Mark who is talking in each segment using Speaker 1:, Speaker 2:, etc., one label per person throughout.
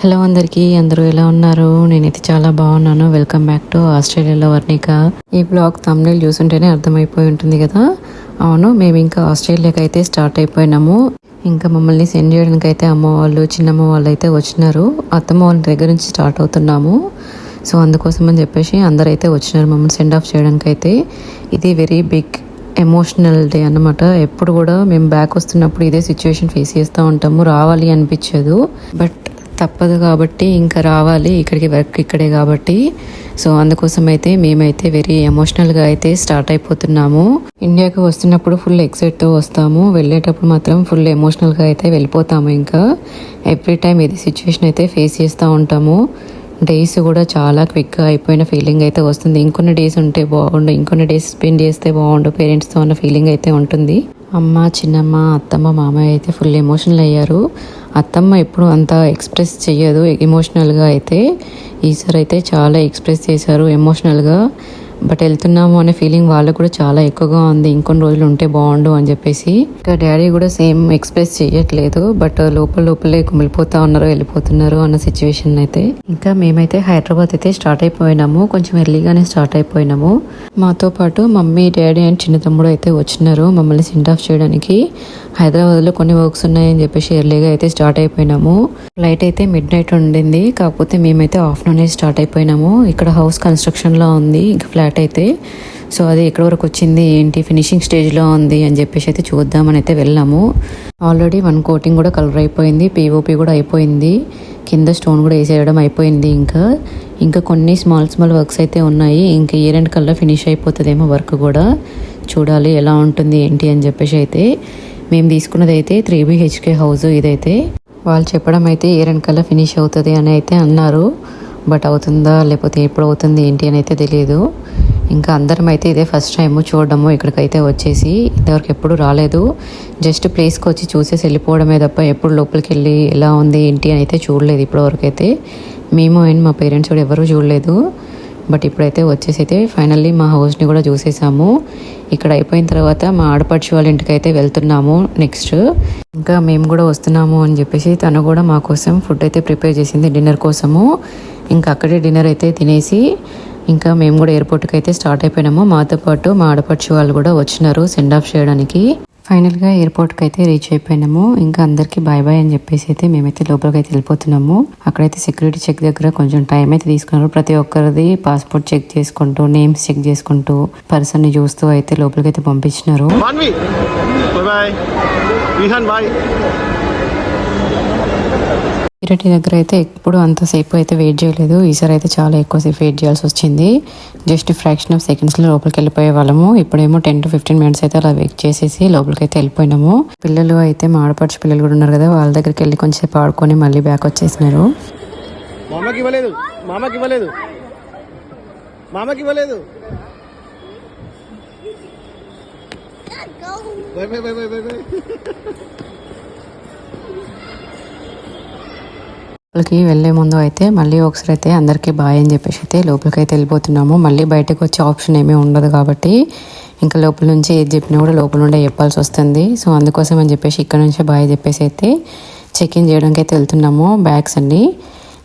Speaker 1: Hello అందరికీ అందరూ ఎలా ఉన్నారు? నేనైతే చాలా బాగున్నాను. వెల్కమ్ బ్యాక్ టు ఆస్ట్రేలియాలో వర్ణిక. ఈ బ్లాగ్ తమిళ చూసుంటేనే అర్థమైపోయి ఉంటుంది కదా? అవును మేము ఇంకా ఆస్ట్రేలియాకి అయితే స్టార్ట్ అయిపోయినాము. ఇంకా మమ్మల్ని సెండ్ చేయడానికి అయితే అమ్మ వాళ్ళు చిన్నమ్మ వాళ్ళు అయితే వచ్చినారు. అత్తమ్మ వాళ్ళ దగ్గర నుంచి స్టార్ట్ అవుతున్నాము. సో అందుకోసం అని చెప్పేసి అందరైతే అయితే వచ్చినారు మమ్మల్ని సెండ్ ఆఫ్ చేయడానికి అయితే ఇది వెరీ బిగ్ ఎమోషనల్ డే అన్నమాట. ఎప్పుడు కూడా మేము బ్యాక్ వస్తున్నప్పుడు ఇదే సిచ్యువేషన్ ఫేస్ చేస్తూ ఉంటాము. రావాలి అనిపించదు. బట్ తప్పదు కాబట్టి ఇంకా రావాలి ఇక్కడికి వర్క్ ఇక్కడే కాబట్టి. సో అందుకోసం అయితే మేమైతే వెరీ ఎమోషనల్గా అయితే స్టార్ట్ అయిపోతున్నాము. ఇండియాకి వస్తున్నప్పుడు ఫుల్ ఎక్సైట్తో వస్తాము. వెళ్ళేటప్పుడు మాత్రం ఫుల్ ఎమోషనల్గా అయితే వెళ్ళిపోతాము ఇంకా. ఎవ్రీ టైం ఇది సిచ్యువేషన్ అయితే ఫేస్ చేస్తూ ఉంటాము. డేస్ కూడా చాలా క్విక్గా అయిపోయిన ఫీలింగ్ అయితే వస్తుంది. ఇంకొన్ని డేస్ ఉంటే బాగుండు ఇంకొన్ని డేస్ స్పెండ్ చేస్తే బాగుండు పేరెంట్స్తో ఉన్న ఫీలింగ్ అయితే ఉంటుంది. అమ్మ చిన్నమ్మ అత్తమ్మ మామయ్య అయితే ఫుల్ ఎమోషనల్ అయ్యారు. అత్తమ్మ ఎప్పుడు అంత ఎక్స్ప్రెస్ చెయ్యదు ఎమోషనల్గా అయితే. ఈసారి అయితే చాలా ఎక్స్ప్రెస్ చేశారు ఎమోషనల్గా బట్ వెళ్తున్నాము అనే ఫీలింగ్ వాళ్ళకు కూడా చాలా ఎక్కువగా ఉంది. ఇంకొన్ని రోజులు ఉంటే బాగుండు అని చెప్పేసి. ఇంకా డాడీ కూడా సేమ్ ఎక్స్ప్రెస్ చేయట్లేదు బట్ లోపల లోపలే కుమిలిపోతా ఉన్నారు వెళ్ళిపోతున్నారు అన్న సిచ్యువేషన్ అయితే. ఇంకా మేమైతే హైదరాబాద్ అయితే స్టార్ట్ అయిపోయినాము కొంచెం ఎర్లీగానే స్టార్ట్ అయిపోయినాము. మాతో పాటు మమ్మీ డాడీ అండ్ చిన్న తమ్ముడు అయితే వచ్చినారు మమ్మల్ని సెండ్ ఆఫ్ చేయడానికి. హైదరాబాద్లో కొన్ని వర్క్స్ ఉన్నాయని చెప్పేసి ఎర్లీగా అయితే స్టార్ట్ అయిపోయినాము. ఫ్లైట్ అయితే మిడ్ నైట్ ఉండింది. కాకపోతే మేమైతే ఆఫ్టర్నూనే స్టార్ట్ అయిపోయినాము. ఇక్కడ హౌస్ కన్స్ట్రక్షన్లో ఉంది. ఇంకా ఫ్లాట్ అయితే. సో అది ఎక్కడి వరకు వచ్చింది ఏంటి ఫినిషింగ్ స్టేజ్లో ఉంది అని చెప్పేసి అయితే చూద్దామని అయితే వెళ్ళాము. ఆల్రెడీ వన్ కోటింగ్ కూడా కలర్ అయిపోయింది. పీఓపీ కూడా అయిపోయింది. కింద స్టోన్ కూడా వేసేయడం అయిపోయింది ఇంకా. ఇంకా కొన్ని స్మాల్ స్మాల్ వర్క్స్ అయితే ఉన్నాయి. ఇంకా ఇయర్ అండ్ కల్లా ఫినిష్ అయిపోతుందేమో వర్క్ కూడా. చూడాలి ఎలా ఉంటుంది ఏంటి అని చెప్పేసి అయితే. మేము తీసుకున్నది అయితే త్రీ బిహెచ్కే హౌస్ ఇదైతే. వాళ్ళు చెప్పడం అయితే ఇయర్ అండ్ కల్లా ఫినిష్ అవుతుంది అని అయితే అన్నారు. బట్ అవుతుందా లేకపోతే ఎప్పుడు అవుతుంది ఏంటి అని అయితే తెలియదు ఇంకా అందరం అయితే ఇదే ఫస్ట్ టైము చూడడము ఇక్కడికైతే వచ్చేసి. ఇంతవరకు ఎప్పుడు రాలేదు. జస్ట్ ప్లేస్కి వచ్చి చూసేసి వెళ్ళిపోవడమే తప్ప ఎప్పుడు లోపలికి వెళ్ళి ఎలా ఉంది ఏంటి అని అయితే చూడలేదు ఇప్పటివరకు అయితే. మేము అండ్ మా పేరెంట్స్ కూడా ఎవరూ చూడలేదు. బట్ ఇప్పుడైతే వచ్చేసి అయితే ఫైనల్లీ మా హౌస్ని కూడా చూసేసాము. ఇక్కడ అయిపోయిన తర్వాత మా ఆడపడిచి వాళ్ళ ఇంటికి అయితే వెళ్తున్నాము నెక్స్ట్ ఇంకా మేము కూడా వస్తున్నాము అని చెప్పేసి తను కూడా మా కోసం ఫుడ్ అయితే ప్రిపేర్ చేసింది డిన్నర్ కోసము. ఇంకా అక్కడే డిన్నర్ అయితే తినేసి ఇంకా మేము కూడా ఎయిర్పోర్ట్కి అయితే స్టార్ట్ అయిపోయినాము. మాతో పాటు మా ఆడపడిచి వాళ్ళు కూడా వచ్చినారు సెండ్ ఆఫ్ చేయడానికి. ఫైనల్గా ఎయిర్పోర్ట్కి అయితే రీచ్ అయిపోయినాము. ఇంకా అందరికీ బాయ్ బాయ్ అని చెప్పేసి అయితే మేమైతే లోపలికి అయితే వెళ్ళిపోతున్నాము. అక్కడైతే సెక్యూరిటీ చెక్ దగ్గర కొంచెం టైం అయితే తీసుకున్నారు. ప్రతి ఒక్కరిది పాస్పోర్ట్ చెక్ చేసుకుంటూ నేమ్స్ చెక్ చేసుకుంటూ పర్సన్ని చూస్తూ అయితే లోపలికి అయితే పంపించినారు
Speaker 2: బాయ్.
Speaker 1: సెక్యూరిటీ దగ్గర అయితే ఎప్పుడు అంతసేపు అయితే వెయిట్ చేయలేదు. ఈసారి అయితే చాలా ఎక్కువసేపు వెయిట్ చేయాల్సి వచ్చింది. జస్ట్ ఫ్రాక్షన్ ఆఫ్ సెకండ్స్లో లోపలికి వెళ్ళిపోయే వాళ్ళము. ఇప్పుడేమో టెన్ టు ఫిఫ్టీన్ మినిట్స్ అయితే అలా వెయిట్ చేసేసి లోపలికి అయితే వెళ్ళిపోయినాము. పిల్లలు అయితే మా ఆడపడుచు పిల్లలు కూడా ఉన్నారు కదా వాళ్ళ దగ్గరికి వెళ్ళి కొంచెంసేపు ఆడుకొని మళ్ళీ బ్యాక్ వచ్చేసినారు.
Speaker 2: మామకి ఇవ్వలేదు. మామకి ఇవ్వలేదు. మామకి ఇవ్వలేదు. Bye bye bye bye bye
Speaker 1: లోపలికి వెళ్ళే ముందు అయితే మళ్ళీ ఒకసారి అయితే అందరికీ బాయ్ అని చెప్పేసి అయితే లోపలికి అయితే వెళ్ళిపోతున్నాము. మళ్ళీ బయటకు వచ్చే ఆప్షన్ ఏమీ ఉండదు కాబట్టి ఇంకా లోపల నుంచి ఏది చెప్పినా కూడా లోపల నుండే చెప్పాల్సి వస్తుంది. సో అందుకోసం అని చెప్పేసి ఇక్కడ నుంచే బాయ్ చెప్పేసి అయితే చెక్ ఇన్ చేయడానికి అయితే వెళ్తున్నాము బ్యాగ్స్ అన్ని.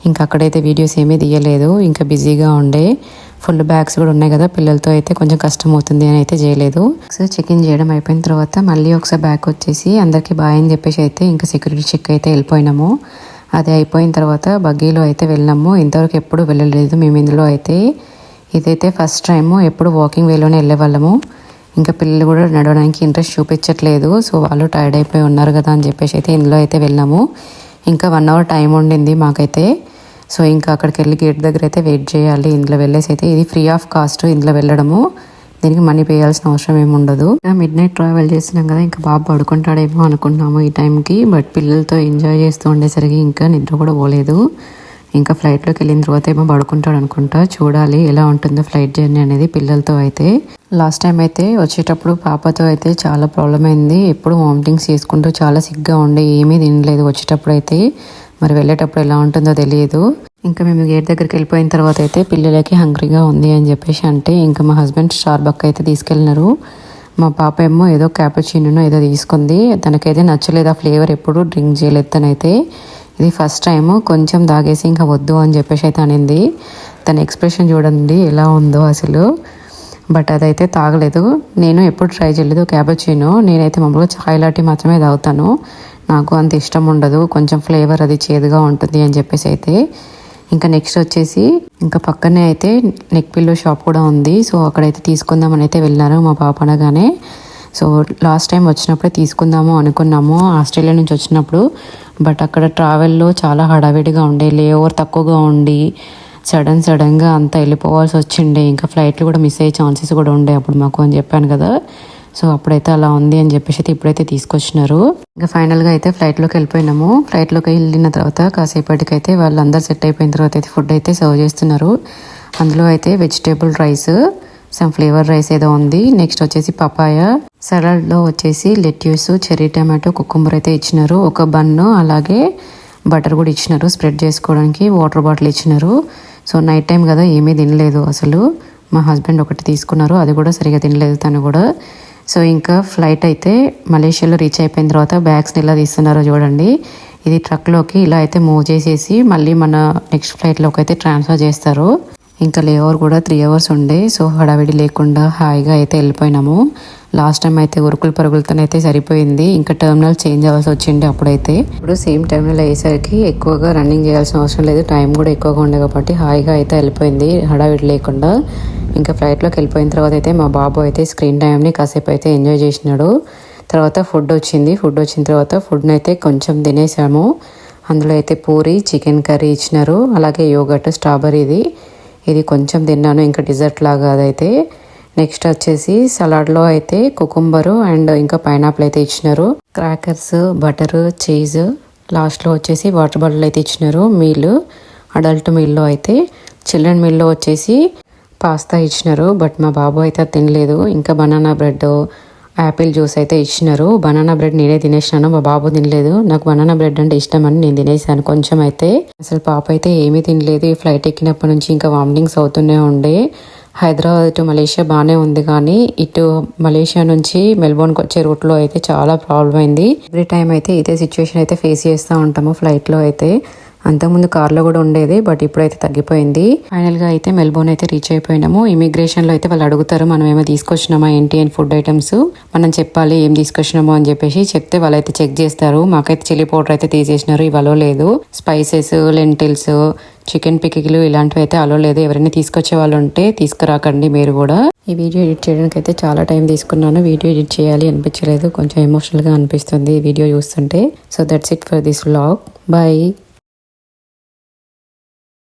Speaker 1: ఇంకా అక్కడైతే వీడియోస్ ఏమీ తీయలేదు. ఇంకా బిజీగా ఉండే ఫుల్ బ్యాగ్స్ కూడా ఉన్నాయి కదా పిల్లలతో అయితే కొంచెం కష్టం అవుతుంది అని అయితే చేయలేదు. సో చెక్ ఇన్ చేయడం అయిపోయిన తర్వాత మళ్ళీ ఒకసారి బ్యాగ్ వచ్చేసి అందరికీ బాయ్ అని చెప్పేసి అయితే ఇంకా సెక్యూరిటీ చెక్ అయితే వెళ్ళిపోయినాము. అది అయిపోయిన తర్వాత బగ్గీలో అయితే వెళ్ళాము ఇంతవరకు ఎప్పుడు వెళ్ళలేదు. మేము ఇందులో అయితే ఇదైతే ఫస్ట్ టైము ఎప్పుడు వాకింగ్ వేలోనే వెళ్ళేవాళ్ళము ఇంకా పిల్లలు కూడా నడవడానికి ఇంట్రెస్ట్ చూపించట్లేదు. సో వాళ్ళు టైర్డ్ అయిపోయి ఉన్నారు కదా అని చెప్పేసి అయితే ఇందులో అయితే వెళ్ళాము. ఇంకా వన్ అవర్ టైం ఉండింది మాకైతే. సో ఇంకా అక్కడికి వెళ్ళి గేట్ దగ్గర అయితే వెయిట్ చేయాలి. ఇందులో వెళ్ళేసి అయితే ఇది ఫ్రీ ఆఫ్ కాస్ట్ ఇందులో వెళ్ళడము. దీనికి మనీ పే చేయాల్సిన అవసరం ఏమి ఉండదు. మిడ్ నైట్ ట్రావెల్ చేసినాం కదా ఇంకా బాబు పడుకుంటాడేమో అనుకున్నాము ఈ టైంకి బట్ పిల్లలతో ఎంజాయ్ చేస్తూ ఉండేసరికి ఇంకా నిద్ర కూడా పోలేదు. ఇంకా ఫ్లైట్లోకి వెళ్ళిన తర్వాత ఏమో పడుకుంటాడు అనుకుంటా చూడాలి ఎలా ఉంటుందో ఫ్లైట్ జర్నీ అనేది పిల్లలతో అయితే. లాస్ట్ టైం అయితే వచ్చేటప్పుడు పాపతో అయితే చాలా ప్రాబ్లం అయింది. ఎప్పుడు వామిటింగ్స్ చేసుకుంటూ చాలా సిగ్గా ఉండే ఏమీ తినలేదు. వచ్చేటప్పుడు అయితే మరి వెళ్ళేటప్పుడు ఎలా ఉంటుందో తెలియదు. ఇంకా మేము గేట్ దగ్గరికి వెళ్ళిపోయిన తర్వాత అయితే పిల్లలకి హంగ్రీగా ఉంది అని చెప్పేసి అంటే ఇంకా మా హస్బెండ్ స్టార్ బక్ అయితే తీసుకెళ్ళినారు. మా పాప ఏమో ఏదో క్యాపుచినో ఏదో తీసుకుంది. తనకైతే నచ్చలేదు ఆ ఫ్లేవర్ ఎప్పుడు డ్రింక్ చేయలేదు తనైతే. ఇది ఫస్ట్ టైం కొంచెం తాగేసి ఇంకా వద్దు అని చెప్పేసి అయితే అనింది. తన ఎక్స్ప్రెషన్ చూడండి ఎలా ఉందో అసలు. బట్ అదైతే తాగలేదు. నేను ఎప్పుడు ట్రై చేయలేదు క్యాబచినో నేనైతే మామూలుగా చాయ్ లాంటి మాత్రమే తాగుతాను. నాకు అంత ఇష్టం ఉండదు. కొంచెం ఫ్లేవర్ అది చేదుగా ఉంటుంది అని చెప్పేసి అయితే. ఇంకా నెక్స్ట్ వచ్చేసి ఇంకా పక్కనే అయితే నెక్ పిల్లో షాప్ కూడా ఉంది. సో అక్కడైతే తీసుకుందామని అయితే వెళ్ళినారు మా పాప అనగానే. సో లాస్ట్ టైం వచ్చినప్పుడే తీసుకుందాము అనుకున్నాము ఆస్ట్రేలియా నుంచి వచ్చినప్పుడు. బట్ అక్కడ ట్రావెల్లో చాలా హడావిడిగా ఉండే లేఓవర్ తక్కువగా ఉండి సడన్ సడన్గా అంతా వెళ్ళిపోవాల్సి వచ్చిండే. ఇంకా ఫ్లైట్లు కూడా మిస్ అయ్యే ఛాన్సెస్ కూడా ఉండే అప్పుడు మాకు అని చెప్పాను కదా. సో అప్పుడైతే అలా ఉంది అని చెప్పేసి అయితే ఇప్పుడైతే తీసుకొచ్చినారు. ఇంకా ఫైనల్గా అయితే ఫ్లైట్లోకి వెళ్ళిపోయినాము. ఫ్లైట్లోకి వెళ్ళిన తర్వాత కాసేపటికి అయితే వాళ్ళందరూ సెట్ అయిపోయిన తర్వాత అయితే ఫుడ్ అయితే సర్వ్ చేస్తున్నారు. అందులో అయితే vegetable rice some flavour rice ఏదో ఉంది. నెక్స్ట్ వచ్చేసి పపాయ సలాడ్లో వచ్చేసి లెట్యూస్ చెర్రీ టమాటో కుకుంబర్ అయితే ఇచ్చినారు. ఒక బన్ను అలాగే బటర్ కూడా ఇచ్చినారు. స్ప్రెడ్ చేసుకోవడానికి వాటర్ బాటిల్ ఇచ్చినారు. సో నైట్ టైం కదా ఏమీ తినలేదు అసలు. మా హస్బెండ్ ఒకటి తీసుకున్నారు. అది కూడా సరిగా తినలేదు తను కూడా. సో ఇంకా ఫ్లైట్ అయితే మలేషియాలో రీచ్ అయిపోయిన తర్వాత బ్యాగ్స్ని ఎలా తీస్తున్నారో చూడండి. ఇది ట్రక్లోకి ఇలా అయితే మూవ్ చేసేసి మళ్ళీ మన నెక్స్ట్ ఫ్లైట్లోకి అయితే ట్రాన్స్ఫర్ చేస్తారు. ఇంకా లేఓవర్ కూడా త్రీ అవర్స్ ఉండే సో హడావిడి లేకుండా హాయిగా అయితే వెళ్ళిపోయినాము. లాస్ట్ టైం అయితే ఉరుకులు పరుగులతోనైతే సరిపోయింది. ఇంకా టర్మినల్ చేంజ్ అవ్వాల్సి వచ్చింది అప్పుడైతే. ఇప్పుడు సేమ్ టర్మినల్ అయ్యేసరికి ఎక్కువగా రన్నింగ్ చేయాల్సిన అవసరం లేదు. టైం కూడా ఎక్కువగా ఉండే కాబట్టి హాయిగా అయితే వెళ్ళిపోయింది హడావిడి లేకుండా. ఇంకా ఫ్లైట్లోకి వెళ్ళిపోయిన తర్వాత అయితే మా బాబు అయితే స్క్రీన్ టైంని కాసేపు అయితే ఎంజాయ్ చేసినాడు. తర్వాత ఫుడ్ వచ్చింది. ఫుడ్ వచ్చిన తర్వాత ఫుడ్ని అయితే కొంచెం తినేసాము. అందులో అయితే పూరి చికెన్ కర్రీ ఇచ్చినారు. అలాగే యోగట్ స్ట్రాబెర్రీది. ఇది కొంచెం తిన్నాను. ఇంకా డిజర్ట్ లాగా అదైతే. నెక్స్ట్ వచ్చేసి సలాడ్లో అయితే కుకుంబరు అండ్ ఇంకా పైనాపిల్ అయితే ఇచ్చినారు. Crackers butter cheese. లాస్ట్లో వచ్చేసి వాటర్ బాటిల్ అయితే ఇచ్చినారు. మీల్ అడల్ట్ మీల్లో అయితే. చిల్డ్రన్ మీల్లో వచ్చేసి పాస్తా ఇచ్చినారు బట్ మా బాబు అయితే అది తినలేదు. ఇంకా బనానా బ్రెడ్ యాపిల్ జ్యూస్ అయితే ఇచ్చినారు. బనానా బ్రెడ్ నేనే తినేసినాను మా బాబు తినలేదు. నాకు బనానా బ్రెడ్ అంటే ఇష్టం అని నేను తినేసాను కొంచెం అయితే. అసలు పాప అయితే ఏమీ తినలేదు. ఈ ఫ్లైట్ ఎక్కినప్పటి నుంచి ఇంకా వామిటింగ్స్ అవుతూనే ఉండే. హైదరాబాద్ టు మలేషియా బాగానే ఉంది కానీ ఇటు మలేషియా నుంచి మెల్బోర్న్కి వచ్చే రూట్లో అయితే చాలా ప్రాబ్లం అయింది. ఎవ్రీ టైం అయితే ఇదే సిచ్యువేషన్ అయితే ఫేస్ చేస్తూ ఉంటాము ఫ్లైట్లో అయితే. అంతకుముందు కార్లో కూడా ఉండేది బట్ ఇప్పుడైతే తగ్గిపోయింది. ఫైనల్గా అయితే మెల్బోర్న్ అయితే రీచ్ అయిపోయినాము. ఇమిగ్రేషన్లో అయితే వాళ్ళు అడుగుతారు మనం ఏమో తీసుకొచ్చినామా ఏంటి అని ఫుడ్ ఐటమ్స్ మనం చెప్పాలి ఏం తీసుకొచ్చినామో అని చెప్పేసి చెప్తే వాళ్ళైతే చెక్ చేస్తారు. మాకైతే చిల్లీ పౌడర్ అయితే తీసేసినారు ఇవాళ లేదు. స్పైసెస్ లెంటిల్స్ చికెన్ పికిలు ఇలాంటివి అయితే అలో లేదు. ఎవరైనా తీసుకొచ్చే వాళ్ళు ఉంటే తీసుకురాకండి మీరు కూడా. ఈ వీడియో ఎడిట్ చేయడానికి అయితే చాలా టైం తీసుకున్నాను. వీడియో ఎడిట్ చేయాలి అనిపించలేదు. కొంచెం ఎమోషనల్గా అనిపిస్తుంది ఈ వీడియో చూస్తుంటే. So that's it for this vlog bye